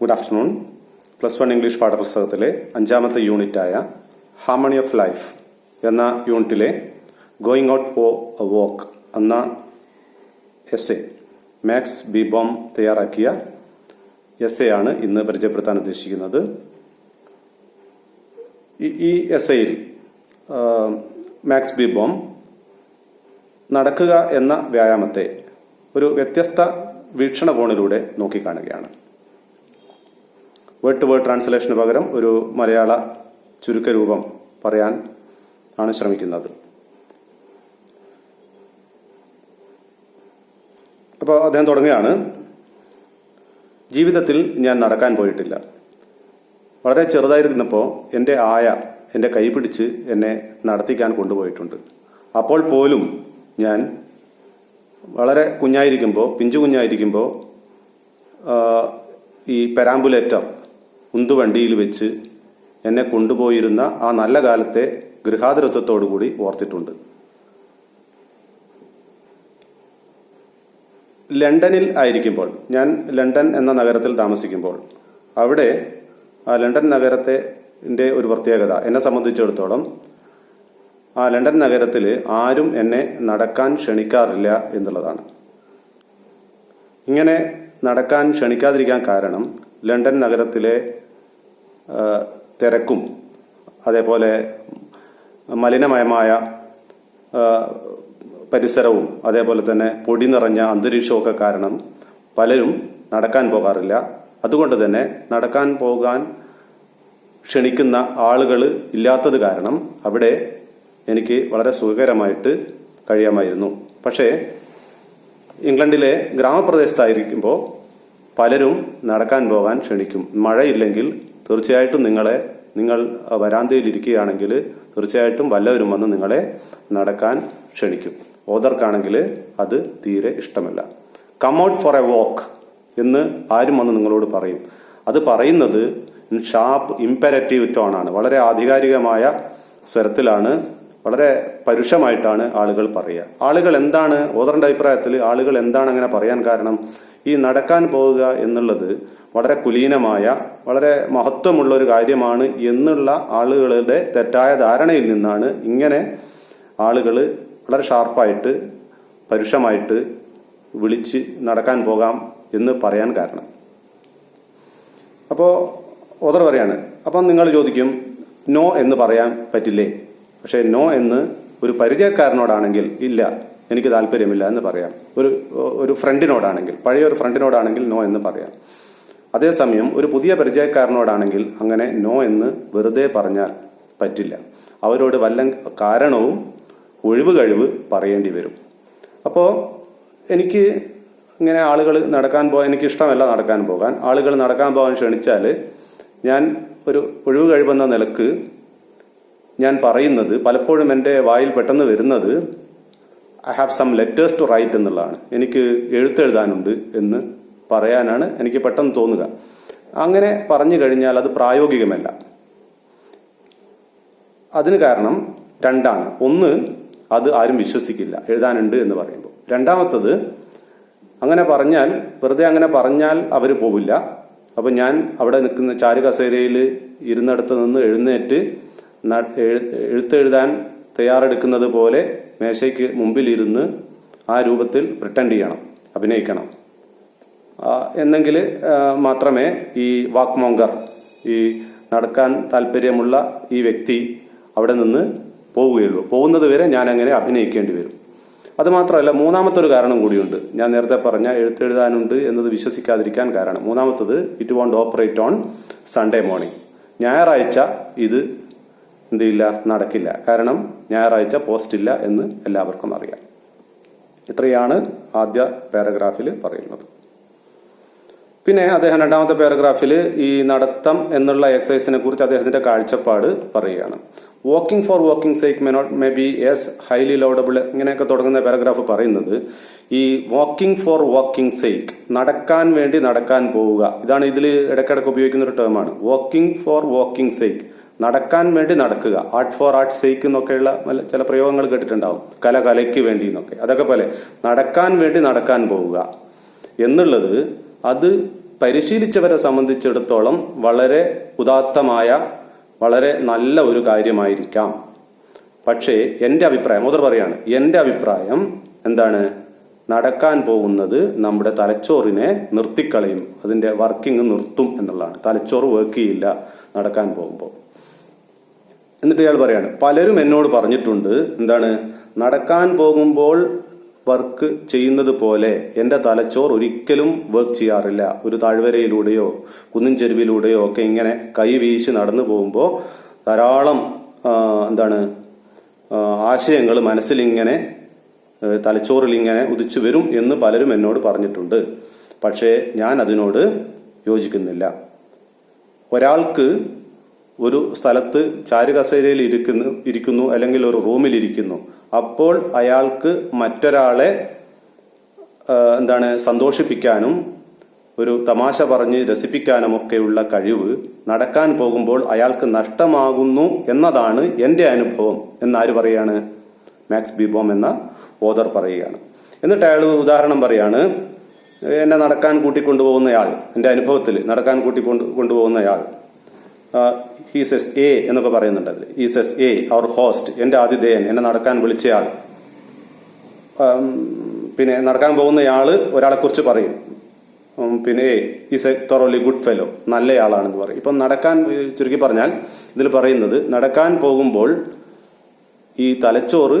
Good afternoon plus one English പാഠപുസ്തകത്തിലെ അഞ്ചാമത്തെ യൂണിറ്റായ harmony of life എന്ന യൂണിറ്റിലെ going out for a walk എന്ന essay Max Beerbohm തയ്യാറാക്കിയ എസ് എ ആണ് ഇന്ന് പരിചയപ്പെടുത്താൻ ഉദ്ദേശിക്കുന്നത്. ഈ എസ് എയിൽ മാക്സ് ബി ബോം നടക്കുക എന്ന വ്യായാമത്തെ ഒരു വ്യത്യസ്ത വീക്ഷണകോണിലൂടെ നോക്കിക്കാണുകയാണ്. വേർഡ് ടു വേർഡ് ട്രാൻസ്ലേഷന് പകരം ഒരു മലയാള ചുരുക്കരൂപം പറയാൻ ആണ് ശ്രമിക്കുന്നത്. അപ്പോൾ അദ്ദേഹം തുടങ്ങുകയാണ്. ജീവിതത്തിൽ ഞാൻ നടക്കാൻ പോയിട്ടില്ല. വളരെ ചെറുതായിരുന്നപ്പോൾ എന്റെ ആയ എന്റെ കൈ പിടിച്ച് എന്നെ നടത്തിക്കാൻ കൊണ്ടുപോയിട്ടുണ്ട്. അപ്പോൾ പോലും ഞാൻ വളരെ കുഞ്ഞായിരിക്കുമ്പോൾ പിഞ്ചു കുഞ്ഞായിരിക്കുമ്പോൾ ഈ പെരാമ്പുലേറ്റർ ഉന്തുവണ്ടിയിൽ വെച്ച് എന്നെ കൊണ്ടുപോയിരുന്ന ആ നല്ല കാലത്തെ ഗൃഹാതുരത്വത്തോടു കൂടി ഓർത്തിട്ടുണ്ട്. ലണ്ടനിൽ ആയിരിക്കുമ്പോൾ ഞാൻ ലണ്ടൻ എന്ന നഗരത്തിൽ താമസിക്കുമ്പോൾ അവിടെ ആ ലണ്ടൻ നഗരത്തെ ഒരു പ്രത്യേകത എന്നെ സംബന്ധിച്ചിടത്തോളം ആ ലണ്ടൻ നഗരത്തിൽ ആരും എന്നെ നടക്കാൻ ക്ഷണിക്കാറില്ല എന്നുള്ളതാണ്. ഇങ്ങനെ നടക്കാൻ ക്ഷണിക്കാതിരിക്കാൻ കാരണം ലണ്ടൻ നഗരത്തിലെ തിരക്കും. അതേപോലെ മലിനമയമായ പരിസരവും അതേപോലെ തന്നെ പൊടി നിറഞ്ഞ അന്തരീക്ഷമൊക്കെ കാരണം പലരും നടക്കാൻ പോകാറില്ല. അതുകൊണ്ട് തന്നെ നടക്കാൻ പോകാൻ ക്ഷണിക്കുന്ന ആളുകൾ ഇല്ലാത്തത് കാരണം അവിടെ എനിക്ക് വളരെ സുഖകരമായിട്ട് കഴിയാമായിരുന്നു. പക്ഷേ ഇംഗ്ലണ്ടിലെ ഗ്രാമപ്രദേശത്തായിരിക്കുമ്പോൾ പലരും നടക്കാൻ പോകാൻ ക്ഷണിക്കും. മഴയില്ലെങ്കിൽ തീർച്ചയായിട്ടും നിങ്ങളെ നിങ്ങൾ വരാന്തയിൽ ഇരിക്കുകയാണെങ്കിൽ തീർച്ചയായിട്ടും വല്ലവരും വന്ന് നിങ്ങളെ നടക്കാൻ ക്ഷണിക്കും. ഓതർക്കാണെങ്കിൽ അത് തീരെ ഇഷ്ടമല്ല. Come out for a walk എന്ന് ആരും വന്ന് നിങ്ങളോട് പറയും. അത് പറയുന്നത് ഷാർപ്പ് ഇമ്പരറ്റീവ് ടോൺ ആണ്. വളരെ ആധികാരികമായ സ്വരത്തിലാണ് വളരെ പരുഷമായിട്ടാണ് ആളുകൾ പറയുക. ആളുകൾ എന്താണ് ഓതറിന്റെ അഭിപ്രായത്തിൽ ആളുകൾ എന്താണ് അങ്ങനെ പറയാൻ കാരണം? ഈ നടക്കാൻ പോവുക എന്നുള്ളത് വളരെ കുലീനമായ വളരെ മഹത്വമുള്ള ഒരു കാര്യമാണ് എന്നുള്ള ആളുകളുടെ തെറ്റായ ധാരണയിൽ നിന്നാണ് ഇങ്ങനെ ആളുകൾ വളരെ ഷാർപ്പായിട്ട് പരുഷമായിട്ട് വിളിച്ച് നടക്കാൻ പോകാം എന്ന് പറയാൻ കാരണം. അപ്പോൾ ഓതർ പറയാണ് അപ്പം നിങ്ങൾ ചോദിക്കും നോ എന്ന് പറയാൻ പറ്റില്ലേ? പക്ഷേ നോ എന്ന് ഒരു പരിചയക്കാരനോടാണെങ്കിൽ ഇല്ല എനിക്ക് താല്പര്യമില്ല എന്ന് പറയാം. ഒരു ഒരു ഫ്രണ്ടിനോടാണെങ്കിൽ പഴയ ഒരു ഫ്രണ്ടിനോടാണെങ്കിൽ നോ എന്ന് പറയാം. അതേസമയം ഒരു പുതിയ പരിചയക്കാരനോടാണെങ്കിൽ അങ്ങനെ നോ എന്ന് വെറുതെ പറഞ്ഞാൽ പറ്റില്ല. അവരോട് വല്ല കാരണവും ഒഴിവ് കഴിവ് പറയേണ്ടി വരും. അപ്പോൾ എനിക്ക് ഇങ്ങനെ ആളുകൾ നടക്കാൻ പോകാൻ എനിക്ക് ഇഷ്ടമല്ല നടക്കാൻ പോകാൻ. ആളുകൾ നടക്കാൻ പോകാൻ ക്ഷണിച്ചാൽ ഞാൻ ഒരു ഒഴിവ് കഴിവെന്ന നിലയ്ക്ക് ഞാൻ പറയുന്നത് പലപ്പോഴും എന്റെ വായിൽ പെട്ടെന്ന് വരുന്നത് I have some letters to write എന്നുള്ളതാണ്. എനിക്ക് എഴുത്തെഴുതാനുണ്ട് എന്ന് പറയാനാണ് എനിക്ക് പെട്ടെന്ന് തോന്നുക. അങ്ങനെ പറഞ്ഞു കഴിഞ്ഞാൽ അത് പ്രായോഗികമല്ല. അതിന് കാരണം രണ്ടാണ്. ഒന്ന് അത് ആരും വിശ്വസിക്കില്ല. എഴുതാനുണ്ട് എന്ന് പറയുമ്പോൾ. രണ്ടാമത്തത് അങ്ങനെ പറഞ്ഞാൽ വെറുതെ അങ്ങനെ പറഞ്ഞാൽ അവർ പോവില്ല. അപ്പം ഞാൻ അവിടെ നിൽക്കുന്ന ചാരു കസേരയിൽ ഇരുന്നിടത്ത് നിന്ന് എഴുന്നേറ്റ് എഴുത്തെഴുതാൻ തയ്യാറെടുക്കുന്നത് പോലെ മേശയ്ക്ക് മുമ്പിൽ ഇരുന്ന് ആ രൂപത്തിൽ പ്രിട്ടൻഡ് ചെയ്യണം അഭിനയിക്കണം. എന്നെങ്കിൽ മാത്രമേ ഈ വാക്മോങ്കർ ഈ നടക്കാൻ താല്പര്യമുള്ള ഈ വ്യക്തി അവിടെ നിന്ന് പോവുകയുള്ളൂ. പോകുന്നത് വരെ ഞാൻ അങ്ങനെ അഭിനയിക്കേണ്ടി വരും. അതുമാത്രമല്ല മൂന്നാമത്തെ ഒരു കാരണം കൂടിയുണ്ട്. ഞാൻ നേരത്തെ പറഞ്ഞ എഴുത്തെഴുതാനുണ്ട് എന്നത് വിശ്വസിക്കാതിരിക്കാൻ കാരണം. മൂന്നാമത്തത് it won't operate on Sunday morning ഞായറാഴ്ച ഇത് എന്തില്ല നടക്കില്ല. കാരണം ഞായറാഴ്ച പോസ്റ്റ് ഇല്ല എന്ന് എല്ലാവർക്കും അറിയാം. ഇത്രയാണ് ആദ്യ പാരഗ്രാഫിൽ പറയുന്നത്. പിന്നെ അദ്ദേഹം രണ്ടാമത്തെ പാരഗ്രാഫിൽ ഈ നടത്തം എന്നുള്ള എക്സസൈസിനെ കുറിച്ച് അദ്ദേഹത്തിന്റെ കാഴ്ചപ്പാട് പറയുകയാണ്. Walking for walking sake may not may be as highly laudable ഇങ്ങനെയൊക്കെ തുടങ്ങുന്ന പാരഗ്രാഫ് പറയുന്നത് ഈ വാക്കിംഗ് ഫോർ വാക്കിംഗ് സേക്ക് നടക്കാൻ വേണ്ടി നടക്കാൻ പോവുക. ഇതാണ് ഇതിൽ ഇടയ്ക്കിടയ്ക്ക് ഉപയോഗിക്കുന്ന ഒരു ടേമാണ് വാക്കിംഗ് ഫോർ വാക്കിംഗ് സേക്ക് നടക്കാൻ വേണ്ടി നടക്കുക. ആർട്ട് ഫോർ ആർട്ട് സേക്ക് എന്നൊക്കെയുള്ള ചില പ്രയോഗങ്ങൾ കേട്ടിട്ടുണ്ടാവും. കല കലയ്ക്ക് വേണ്ടി എന്നൊക്കെ. അതൊക്കെ പോലെ നടക്കാൻ വേണ്ടി നടക്കാൻ പോവുക. എന്നുള്ളത് അത് പരിശീലിച്ചവരെ സംബന്ധിച്ചിടത്തോളം വളരെ ഉദാത്തമായ വളരെ നല്ല ഒരു കാര്യമായിരിക്കാം. പക്ഷേ എന്റെ അഭിപ്രായം മുതൽ പറയാണ് എന്റെ അഭിപ്രായം എന്താണ്? നടക്കാൻ പോകുന്നത് നമ്മുടെ തലച്ചോറിനെ നിർത്തിക്കളയും അതിന്റെ വർക്കിംഗ് നിർത്തും എന്നുള്ളതാണ്. തലച്ചോറ് വർക്ക് ചെയ്യില്ല നടക്കാൻ പോകുമ്പോൾ. എന്നിട്ട് ഇയാൾ പറയാണ് പലരും എന്നോട് പറഞ്ഞിട്ടുണ്ട് എന്താണ്? നടക്കാൻ പോകുമ്പോൾ വർക്ക് ചെയ്യുന്നത് പോലെ എന്റെ തലച്ചോർ ഒരിക്കലും വർക്ക് ചെയ്യാറില്ല. ഒരു താഴ്വരയിലൂടെയോ കുന്നിൻ ചെരുവിലൂടെയോ ഒക്കെ ഇങ്ങനെ കൈ വീശി നടന്നു പോകുമ്പോൾ ധാരാളം എന്താണ് ആശയങ്ങൾ മനസ്സിലിങ്ങനെ തലച്ചോറിലിങ്ങനെ ഉദിച്ചു വരും എന്ന് പലരും എന്നോട് പറഞ്ഞിട്ടുണ്ട്. പക്ഷേ ഞാൻ അതിനോട് യോജിക്കുന്നില്ല. ഒരാൾക്ക് ഒരു സ്ഥലത്ത് ചാരുകസേരയിൽ ഇരിക്കുന്നു ഇരിക്കുന്നു അല്ലെങ്കിൽ ഒരു റൂമിൽ ഇരിക്കുന്നു. അപ്പോൾ അയാൾക്ക് മറ്റൊരാളെ എന്താണ് സന്തോഷിപ്പിക്കാനും ഒരു തമാശ പറഞ്ഞ് രസിപ്പിക്കാനും ഒക്കെയുള്ള കഴിവ് നടക്കാൻ പോകുമ്പോൾ അയാൾക്ക് നഷ്ടമാകുന്നു എന്നതാണ് എന്റെ അനുഭവം എന്നാര് പറയാണ്? മാക്സ് ബിബോം എന്ന ഓദർ പറയുകയാണ്. എന്നിട്ട് അയാൾ ഉദാഹരണം പറയാണ് എന്നെ നടക്കാൻ കൂട്ടിക്കൊണ്ടുപോകുന്നയാൾ എന്റെ അനുഭവത്തിൽ നടക്കാൻ കൂട്ടി കൊണ്ടുപോകുന്നയാൾ. ഹീസ് എസ് എ എന്നൊക്കെ പറയുന്നുണ്ട് അതിൽ he's is a our host എന്റെ ആതിഥേയൻ എന്നെ നടക്കാൻ വിളിച്ചയാൾ. പിന്നെ നടക്കാൻ പോകുന്നയാൾ ഒരാളെ കുറിച്ച് പറയും. പിന്നെ പിന്നെ is a thoroughly good fellow നല്ലയാളാണെന്ന് പറയും. ഇപ്പം നടക്കാൻ ചുരുക്കി പറഞ്ഞാൽ ഇതിൽ പറയുന്നത് നടക്കാൻ പോകുമ്പോൾ ഈ തലച്ചോറ്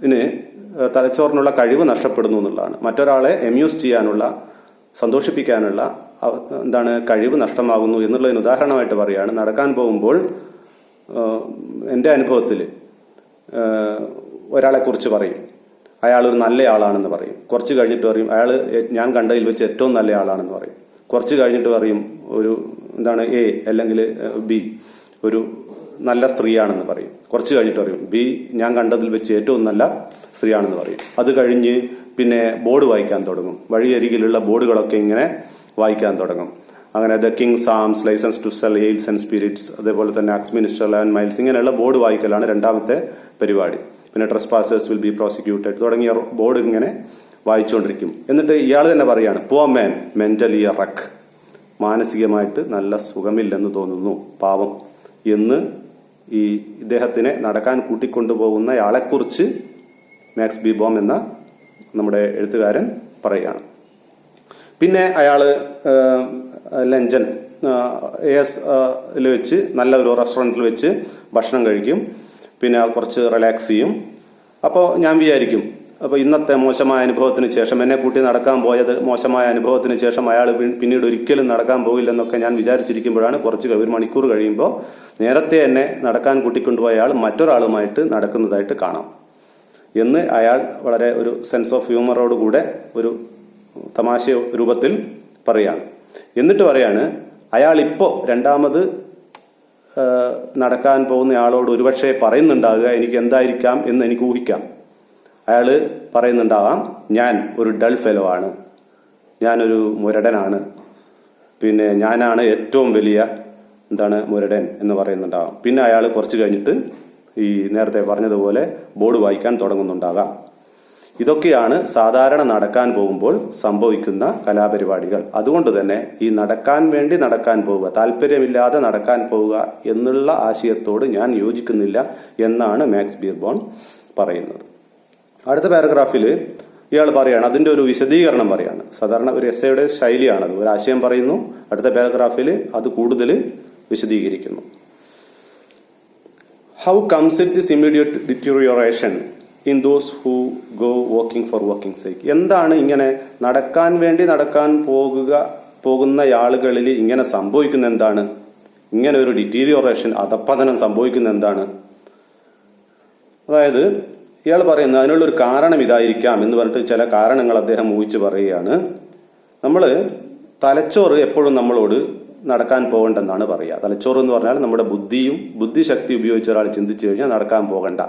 ഇന് തലച്ചോറിനുള്ള കഴിവ് നഷ്ടപ്പെടുന്നു എന്നുള്ളതാണ്. മറ്റൊരാളെ എമ്യൂസ് ചെയ്യാനുള്ള സന്തോഷിപ്പിക്കാനുള്ള എന്താണ് കഴിവ് നഷ്ടമാകുന്നു എന്നുള്ളതിന് ഉദാഹരണമായിട്ട് പറയുകയാണ്. നടക്കാൻ പോകുമ്പോൾ എന്റെ അനുഭവത്തിൽ ഒരാളെക്കുറിച്ച് പറയും. അയാൾ ഒരു നല്ല ആളാണെന്ന് പറയും. കുറച്ച് കഴിഞ്ഞിട്ട് പറയും അയാൾ ഞാൻ കണ്ടതിൽ വെച്ച് ഏറ്റവും നല്ല ആളാണെന്ന് പറയും. കുറച്ച് കഴിഞ്ഞിട്ട് പറയും ഒരു എന്താണ് എ അല്ലെങ്കിൽ ബി ഒരു നല്ല സ്ത്രീയാണെന്ന് പറയും. കുറച്ച് കഴിഞ്ഞിട്ട് പറയും ബി ഞാൻ കണ്ടതിൽ വെച്ച് ഏറ്റവും നല്ല സ്ത്രീയാണെന്ന് പറയും. അത് കഴിഞ്ഞ് പിന്നെ ബോർഡ് വായിക്കാൻ തുടങ്ങും. വഴിയരികിലുള്ള ബോർഡുകളൊക്കെ ഇങ്ങനെ വായിക്കാൻ തുടങ്ങും. അങ്ങനെ the king's arms licence to sell ales and spirits അതേപോലെ തന്നെ അക്സ് മിനിസ്റ്റർ ആൻഡ് മൈൽസ് ഇങ്ങനെയുള്ള ബോർഡ് വായിക്കലാണ് രണ്ടാമത്തെ പരിപാടി. പിന്നെ trespassers will be prosecuted തുടങ്ങിയ ബോർഡ് ഇങ്ങനെ വായിച്ചുകൊണ്ടിരിക്കും. എന്നിട്ട് ഇയാൾ തന്നെ പറയാണ് പോ മാൻ മെന്റലി റക്ക് മാനസികമായിട്ട് നല്ല സുഖമില്ലെന്ന് തോന്നുന്നു പാവം. എന്ന് ഈ ഇദ്ദേഹത്തിനെ നടക്കാൻ കൂട്ടിക്കൊണ്ടുപോകുന്ന ആളെക്കുറിച്ച് മാക്സ് ബി ബോം എന്ന നമ്മുടെ എഴുത്തുകാരൻ പറയുകയാണ് പിന്നെ ഏഹ്, ലഞ്ചൻ എ എസ് വെച്ച് നല്ല ഒരു റെസ്റ്റോറന്റിൽ വെച്ച് ഭക്ഷണം കഴിക്കും. പിന്നെ കുറച്ച് റിലാക്സ് ചെയ്യും. അപ്പോൾ ഞാൻ വിചാരിക്കും അപ്പോൾ ഇന്നത്തെ മോശമായ അനുഭവത്തിന് ശേഷം എന്നെ കൂട്ടി നടക്കാൻ പോയത് മോശമായ അനുഭവത്തിന് ശേഷം അയാൾ പിന്നീട് ഒരിക്കലും നടക്കാൻ പോകില്ലെന്നൊക്കെ ഞാൻ വിചാരിച്ചിരിക്കുമ്പോഴാണ് കുറച്ച് ഒരു മണിക്കൂർ കഴിയുമ്പോൾ നേരത്തെ എന്നെ നടക്കാൻ കൂട്ടിക്കൊണ്ടുപോയ അയാൾ മറ്റൊരാളുമായിട്ട് നടക്കുന്നതായിട്ട് കാണാം. എന്ന് അയാൾ വളരെ ഒരു സെൻസ് ഓഫ് ഹ്യൂമറോടുകൂടെ ഒരു തമാശ രൂപത്തിൽ പറയാണ് എന്നിട്ട് പറയാണ് അയാൾ ഇപ്പോ രണ്ടാമത് നടക്കാൻ പോകുന്ന ആളോട് ഒരുപക്ഷെ പറയുന്നുണ്ടാകുക എനിക്ക് എന്തായിരിക്കാം എന്ന് എനിക്ക് ഊഹിക്കാം. അയാൾ പറയുന്നുണ്ടാവാം ഞാൻ ഒരു ഡൾ ഫെലോ ആണ്. ഞാനൊരു മുരടനാണ്. പിന്നെ ഞാനാണ് ഏറ്റവും വലിയ എന്താണ് മുരടൻ എന്ന് പറയുന്നുണ്ടാവാം. പിന്നെ അയാൾ കുറച്ച് കഴിഞ്ഞിട്ട് ഈ നേരത്തെ പറഞ്ഞതുപോലെ ബോർഡ് വായിക്കാൻ തുടങ്ങുന്നുണ്ടാകാം. ഇതൊക്കെയാണ് സാധാരണ നടക്കാൻ പോകുമ്പോൾ സംഭവിക്കുന്ന കലാപരിപാടികൾ. അതുകൊണ്ട് തന്നെ ഈ നടക്കാൻ വേണ്ടി നടക്കാൻ പോവുക താല്പര്യമില്ലാതെ നടക്കാൻ പോവുക എന്നുള്ള ആശയത്തോട് ഞാൻ യോജിക്കുന്നില്ല എന്നാണ് മാക്സ് ബീർബോൺ പറയുന്നത്. അടുത്ത പാരഗ്രാഫിൽ ഇയാൾ പറയാണ് അതിന്റെ ഒരു വിശദീകരണം പറയാണ്. സാധാരണ ഒരു എസ്സയുടെ ശൈലിയാണത് ഒരു ആശയം പറയുന്നു അടുത്ത പാരഗ്രാഫിൽ അത് കൂടുതൽ വിശദീകരിക്കുന്നു. How comes it this immediate deterioration in those who go walking for walking sake എന്താണ് ഇങ്ങനെ നടക്കാൻ വേണ്ടി നടക്കാൻ പോകുക പോകുന്ന ആളുകളിൽ ഇങ്ങനെ സംഭവിക്കുന്ന എന്താണ്? ഇങ്ങനെ ഒരു ഡിറ്റീരിയോറേഷൻ അധപ്പതനം സംഭവിക്കുന്ന എന്താണ്? അതായത് ഇയാൾ പറയുന്നത് അതിനുള്ളൊരു കാരണം ഇതായിരിക്കാം എന്ന് പറഞ്ഞിട്ട് ചില കാരണങ്ങൾ അദ്ദേഹം ഊഹിച്ച് പറയുകയാണ്. നമ്മൾ തലച്ചോറ് എപ്പോഴും നമ്മളോട് നടക്കാൻ പോകണ്ടെന്നാണ് പറയുക. തലച്ചോറ് എന്ന് പറഞ്ഞാൽ നമ്മുടെ ബുദ്ധിയും ബുദ്ധിശക്തി ഉപയോഗിച്ച് ഒരാൾ ചിന്തിച്ചു കഴിഞ്ഞാൽ നടക്കാൻ പോകണ്ട.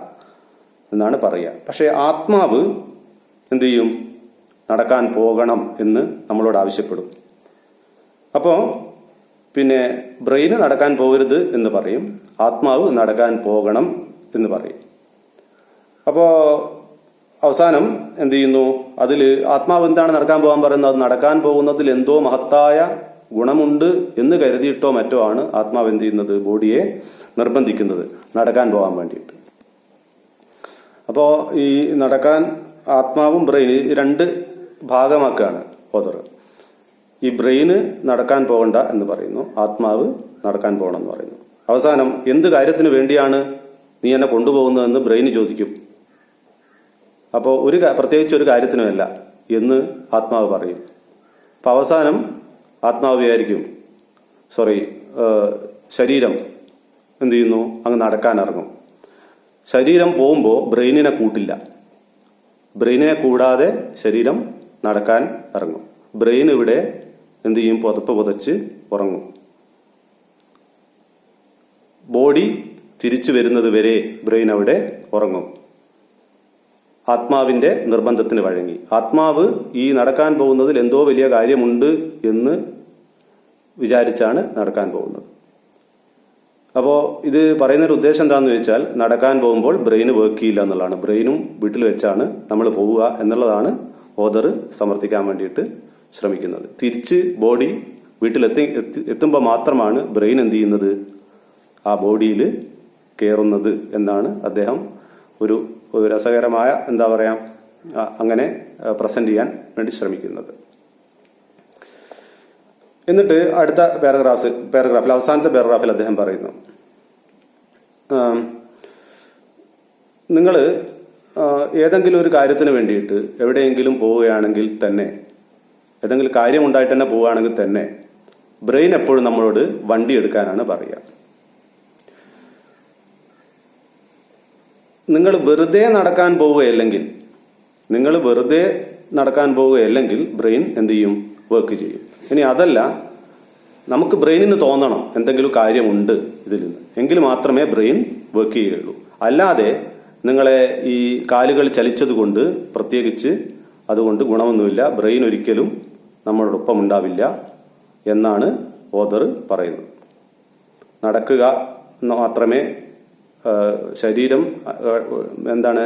എന്നാണ് പറയുക. പക്ഷേ ആത്മാവ് എന്തു ചെയ്യും? നടക്കാൻ പോകണം എന്ന് നമ്മളോട് ആവശ്യപ്പെടും. അപ്പോൾ പിന്നെ ബ്രെയിന് നടക്കാൻ പോകരുത് എന്ന് പറയും. ആത്മാവ് നടക്കാൻ പോകണം എന്ന് പറയും. അപ്പോൾ അവസാനം എന്ത് ചെയ്യുന്നു? അതിൽ ആത്മാവ് എന്താണ് നടക്കാൻ പോകാൻ പറയുന്നത്? നടക്കാൻ പോകുന്നതിൽ എന്തോ മഹത്തായ ഗുണമുണ്ട് എന്ന് കരുതിയിട്ടോ മറ്റോ ആണ് ആത്മാവ് എന്ത് ചെയ്യുന്നത്? ബോഡിയെ നിർബന്ധിക്കുന്നത്. നടക്കാൻ പോകാൻ വേണ്ടിയിട്ട്. അപ്പോ ഈ നടക്കാൻ ആത്മാവും ബ്രെയിൻ രണ്ട് ഭാഗമാക്കുകയാണ് ഓതർ ഈ ബ്രെയിന് നടക്കാൻ പോകണ്ട എന്ന് പറയുന്നു ആത്മാവ് നടക്കാൻ പോകണം എന്ന് പറയുന്നു. അവസാനം എന്ത് കാര്യത്തിന് വേണ്ടിയാണ് നീ എന്നെ കൊണ്ടുപോകുന്നതെന്ന് ബ്രെയിന് ചോദിക്കും. അപ്പോൾ ഒരു പ്രത്യേകിച്ച് ഒരു കാര്യത്തിനുമല്ല എന്ന് ആത്മാവ് പറയും. അപ്പൊ അവസാനം ആത്മാവ് വിചാരിക്കും സോറി ശരീരം എന്ത് ചെയ്യുന്നു? അങ്ങ് നടക്കാൻ ഇറങ്ങും. ശരീരം പോകുമ്പോൾ ബ്രെയിനിനെ കൂട്ടില്ല. ബ്രെയിനിനെ കൂടാതെ ശരീരം നടക്കാൻ ഇറങ്ങും. ബ്രെയിൻ ഇവിടെ എന്ത് ചെയ്യും? പുതപ്പ് പുതച്ച് ഉറങ്ങും. ബോഡി തിരിച്ചു വരുന്നത് വരെ ബ്രെയിൻ അവിടെ ഉറങ്ങും. ആത്മാവിന്റെ നിർബന്ധത്തിന് വഴങ്ങി. ആത്മാവ് ഈ നടക്കാൻ പോകുന്നതിൽ എന്തോ വലിയ കാര്യമുണ്ട് എന്ന് വിചാരിച്ചാണ് നടക്കാൻ പോകുന്നത്. അപ്പോൾ ഇത് പറയുന്നൊരു ഉദ്ദേശം എന്താണെന്ന് വെച്ചാൽ നടക്കാൻ പോകുമ്പോൾ ബ്രെയിന് വർക്ക് ചെയ്യില്ല എന്നുള്ളതാണ്. ബ്രെയിനും വീട്ടിൽ വെച്ചാണ് നമ്മൾ പോവുക എന്നുള്ളതാണ് ഓദർ സമർത്ഥിക്കാൻ വേണ്ടിയിട്ട് ശ്രമിക്കുന്നത്. തിരിച്ച് ബോഡി വീട്ടിലെത്തി എത്തുമ്പോൾ മാത്രമാണ് ബ്രെയിൻ എന്ത് ചെയ്യുന്നത്? ആ ബോഡിയിൽ കയറുന്നത് എന്നാണ് അദ്ദേഹം ഒരു രസകരമായ എന്താ പറയാ അങ്ങനെ പ്രസന്റ് ചെയ്യാൻ വേണ്ടി ശ്രമിക്കുന്നത്. എന്നിട്ട് അടുത്ത പാരഗ്രാഫ്സ് പാരഗ്രാഫിൽ അവസാനത്തെ പാരഗ്രാഫിൽ അദ്ദേഹം പറയുന്നു. നിങ്ങൾ ഏതെങ്കിലും ഒരു കാര്യത്തിന് വേണ്ടിയിട്ട് എവിടെയെങ്കിലും പോവുകയാണെങ്കിൽ തന്നെ ഏതെങ്കിലും കാര്യം ഉണ്ടായിട്ട് തന്നെ പോവുകയാണെങ്കിൽ തന്നെ ബ്രെയിൻ എപ്പോഴും നമ്മളോട് വണ്ടി എടുക്കാനാണ് പറയുക. നിങ്ങൾ വെറുതെ നടക്കാൻ പോവുകയല്ലെങ്കിൽ നിങ്ങൾ വെറുതെ നടക്കാൻ പോവുകയല്ലെങ്കിൽ ബ്രെയിൻ എന്ത് ചെയ്യും? വർക്ക് ചെയ്യും. ഇനി അതല്ല നമുക്ക് ബ്രെയിനിന് തോന്നണം എന്തെങ്കിലും കാര്യമുണ്ട് ഇതിൽ നിന്ന്. എങ്കിൽ മാത്രമേ ബ്രെയിൻ വർക്ക് ചെയ്യുകയുള്ളൂ. അല്ലാതെ നിങ്ങളെ ഈ കാലുകൾ ചലിച്ചത് കൊണ്ട് പ്രത്യേകിച്ച് അതുകൊണ്ട് ഗുണമൊന്നുമില്ല ബ്രെയിൻ ഒരിക്കലും നമ്മളോടൊപ്പം ഉണ്ടാവില്ല എന്നാണ് ഓദർ പറയുന്നത്. നടക്കുക മാത്രമേ ശരീരം എന്താണ്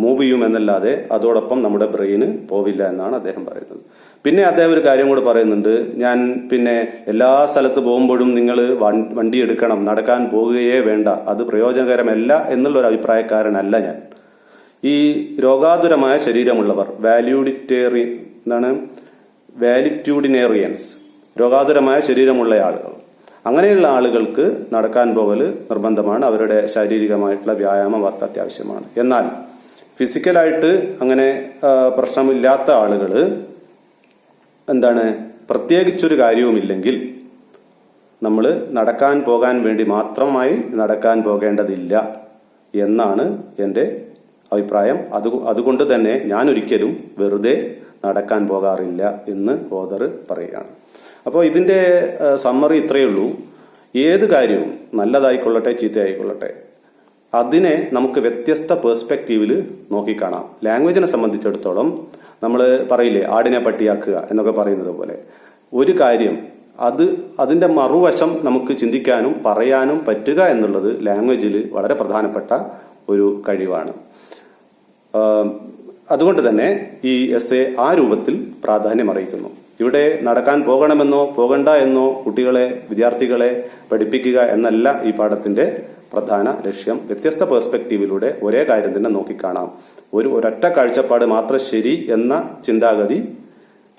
മൂവ് ചെയ്യുമെന്നല്ലാതെ അതോടൊപ്പം നമ്മുടെ ബ്രെയിന് പോവില്ല എന്നാണ് അദ്ദേഹം പറയുന്നത്. പിന്നെ അദ്ദേഹം ഒരു കാര്യം കൂടെ പറയുന്നുണ്ട്. ഞാൻ പിന്നെ എല്ലാ സ്ഥലത്ത് പോകുമ്പോഴും നിങ്ങൾ വണ്ടി എടുക്കണം നടക്കാൻ പോകുകയേ വേണ്ട. അത് പ്രയോജനകരമല്ല എന്നുള്ളൊരു അഭിപ്രായക്കാരനല്ല ഞാൻ. ഈ രോഗാതുരമായ ശരീരമുള്ളവർ വാല്യൂഡിറ്റേറിയൻ എന്താണ്? വാലിറ്റ്യൂഡിനേറിയൻസ് രോഗാതുരമായ ശരീരമുള്ള ആളുകൾ. അങ്ങനെയുള്ള ആളുകൾക്ക് നടക്കാൻ പോകൽ നിർബന്ധമാണ്. അവരുടെ ശാരീരികമായിട്ടുള്ള വ്യായാമം അവർക്ക് അത്യാവശ്യമാണ്. എന്നാൽ ഫിസിക്കലായിട്ട് അങ്ങനെ പ്രശ്നമില്ലാത്ത ആളുകൾ എന്താണ് പ്രത്യേകിച്ചൊരു കാര്യവുമില്ലെങ്കിൽ നമ്മൾ നടക്കാൻ പോകാൻ വേണ്ടി മാത്രമായി നടക്കാൻ പോകേണ്ടതില്ല എന്നാണ് എന്റെ അഭിപ്രായം. അത് അതുകൊണ്ട് തന്നെ ഞാൻ ഒരിക്കലും വെറുതെ നടക്കാൻ പോകാറില്ല എന്ന് ഓദർ പറയുകയാണ്. അപ്പോൾ ഇതിന്റെ സമ്മറി ഇത്രയേ ഉള്ളൂ. ഏത് കാര്യവും നല്ലതായിക്കൊള്ളട്ടെ ചീത്തയായിക്കൊള്ളട്ടെ. അതിനെ നമുക്ക് വ്യത്യസ്ത പേഴ്സ്പെക്റ്റീവിൽ നോക്കിക്കാണാം ലാംഗ്വേജിനെ സംബന്ധിച്ചിടത്തോളം നമ്മൾ പറയില്ലേ ആടിനെ പട്ടിയാക്കുക എന്നൊക്കെ പറയുന്നത് പോലെ. ഒരു കാര്യം അത് അതിന്റെ മറുവശം നമുക്ക് ചിന്തിക്കാനും പറയാനും പറ്റുക എന്നുള്ളത് ലാംഗ്വേജിൽ വളരെ പ്രധാനപ്പെട്ട ഒരു കഴിവാണ്. അതുകൊണ്ട് തന്നെ ഈ എസ് എ ആ രൂപത്തിൽ പ്രാധാന്യം അറിയിക്കുന്നു. ഇവിടെ നടക്കാൻ പോകണമെന്നോ പോകണ്ട എന്നോ കുട്ടികളെ വിദ്യാർത്ഥികളെ പഠിപ്പിക്കുക എന്നല്ല ഈ പാഠത്തിന്റെ പ്രധാന ലക്ഷ്യം വ്യത്യസ്ത പേഴ്സ്പെക്റ്റീവിലൂടെ ഒരേ കാര്യം തന്നെ നോക്കിക്കാണാം. ഒരു ഒരൊറ്റ കാഴ്ചപ്പാട് മാത്രം ശരി എന്ന ചിന്താഗതി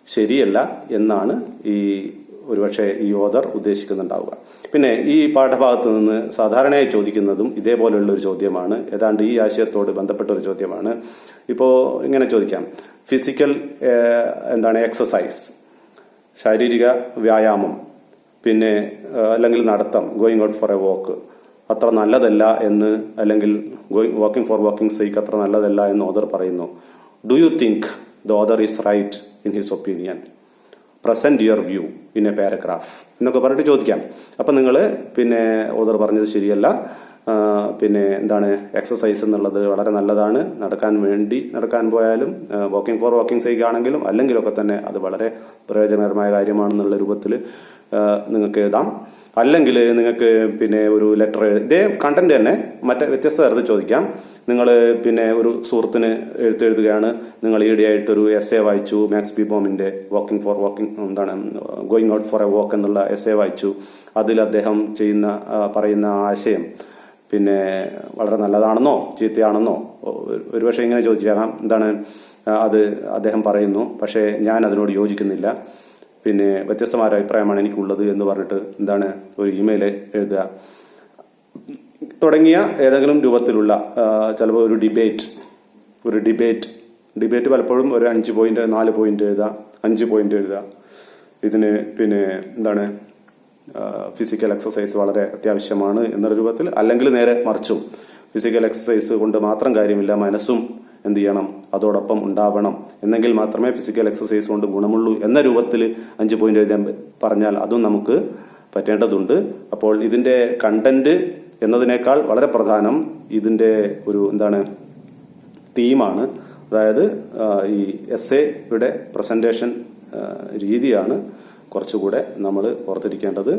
ശരിയല്ല എന്നാണ് ഈ ഒരുപക്ഷെ ഈ ഓദർ ഉദ്ദേശിക്കുന്നുണ്ടാവുക. പിന്നെ ഈ പാഠഭാഗത്ത് നിന്ന് സാധാരണയായി ചോദിക്കുന്നതും ഇതേപോലെയുള്ള ഒരു ചോദ്യമാണ്. ഏതാണ്ട് ഈ ആശയത്തോട് ബന്ധപ്പെട്ട ഒരു ചോദ്യമാണ്. ഇപ്പോൾ ഇങ്ങനെ ചോദിക്കാം. ഫിസിക്കൽ എന്താണ് എക്സസൈസ് ശാരീരിക വ്യായാമം. പിന്നെ അല്ലെങ്കിൽ നടത്തം. Going out for a walk അത്ര നല്ലതല്ല എന്ന് അല്ലെങ്കിൽ going walking for walking sake അത്ര നല്ലതല്ല എന്ന് ഓദർ പറയുന്നു. Do you think the author is right in his opinion present your view in a paragraph എന്നൊക്കെ പറഞ്ഞിട്ട് ചോദിക്കാം. അപ്പൊ നിങ്ങൾ പിന്നെ ഓദർ പറഞ്ഞത് ശരിയല്ല. പിന്നെ എന്താണ് എക്സസൈസ് എന്നുള്ളത് വളരെ നല്ലതാണ്. നടക്കാൻ വേണ്ടി നടക്കാൻ പോയാലും വാക്കിംഗ് ഫോർ വാക്കിംഗ് സേക്ക് ആണെങ്കിലും അല്ലെങ്കിലൊക്കെ തന്നെ അത് വളരെ പ്രയോജനകരമായ കാര്യമാണെന്നുള്ള രൂപത്തിൽ നിങ്ങൾക്ക് എഴുതാം. അല്ലെങ്കിൽ നിങ്ങൾക്ക് പിന്നെ ഒരു ലെറ്റർ ഇതേ കണ്ടന്റ് തന്നെ മറ്റേ വ്യത്യസ്ത തരത്തിൽ ചോദിക്കാം. നിങ്ങൾ പിന്നെ ഒരു സുഹൃത്തിന് എഴുത്തെഴുതുകയാണ് നിങ്ങൾ ഈയിടെയായിട്ടൊരു എസ് എ വായിച്ചു. മാക്സ് ബി ബോമിന്റെ വാക്കിംഗ് ഫോർ വാക്കിംഗ് എന്താണ് going out for a walk എന്നുള്ള എസ് എ വായിച്ചു. അതിൽ അദ്ദേഹം ചെയ്യുന്ന പറയുന്ന ആശയം പിന്നെ വളരെ നല്ലതാണെന്നോ ചീത്തയാണെന്നോ ഒരു- ഒരുപക്ഷെ ഇങ്ങനെ ചോദിച്ചേക്കാം എന്താണ് അത് അദ്ദേഹം പറയുന്നു. പക്ഷേ ഞാൻ അതിനോട് യോജിക്കുന്നില്ല. പിന്നെ വ്യത്യസ്തമായ അഭിപ്രായമാണ് എനിക്കുള്ളത് എന്ന് പറഞ്ഞിട്ട് എന്താണ് ഒരു ഇമെയിൽ എഴുതുക. തുടങ്ങിയ ഏതെങ്കിലും രൂപത്തിലുള്ള ചിലപ്പോൾ ഒരു ഡിബേറ്റ് ഒരു ഡിബേറ്റ് ഡിബേറ്റ് പലപ്പോഴും ഒരു അഞ്ച് പോയിന്റ് നാല് പോയിന്റ് എഴുതുക അഞ്ച് പോയിന്റ് എഴുതുക. ഇതിന് പിന്നെ എന്താണ് ഫിസിക്കൽ എക്സസൈസ് വളരെ അത്യാവശ്യമാണ് എന്ന രൂപത്തിൽ അല്ലെങ്കിൽ നേരെ മറിച്ചും ഫിസിക്കൽ എക്സസൈസ് കൊണ്ട് മാത്രം കാര്യമില്ല മനസ്സും എന്ത് ചെയ്യണം അതോടൊപ്പം ഉണ്ടാവണം. എന്നെങ്കിൽ മാത്രമേ ഫിസിക്കൽ എക്സസൈസ് കൊണ്ട് ഗുണമുള്ളൂ എന്ന രൂപത്തിൽ അഞ്ച് പോയിന്റ് എഴുതാൻ പറഞ്ഞാൽ അതും നമുക്ക് പറ്റേണ്ടതുണ്ട്. അപ്പോൾ ഇതിന്റെ കണ്ടന്റ് എന്നതിനേക്കാൾ വളരെ പ്രധാനം ഇതിന്റെ ഒരു എന്താണ് തീമാണ് അതായത് ഈ എസ് എയുടെ പ്രസന്റേഷൻ രീതിയാണ് കുറച്ചുകൂടെ നമ്മൾ ഓർത്തിരിക്കേണ്ടത്.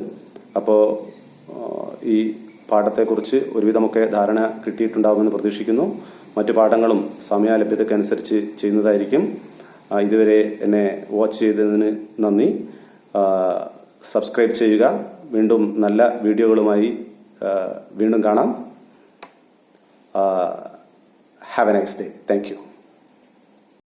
അപ്പോൾ ഈ പാഠത്തെക്കുറിച്ച് ഒരുവിധമൊക്കെ ധാരണ കിട്ടിയിട്ടുണ്ടാകുമെന്ന് പ്രതീക്ഷിക്കുന്നു. മറ്റു പാഠങ്ങളും സമയാലഭ്യതക്കനുസരിച്ച് ചെയ്യുന്നതായിരിക്കും. ഇതുവരെ എന്നെ വാച്ച് ചെയ്തതിന് നന്ദി. സബ്സ്ക്രൈബ് ചെയ്യുക. വീണ്ടും നല്ല വീഡിയോകളുമായി വീണ്ടും കാണാം. Have a nice day thank you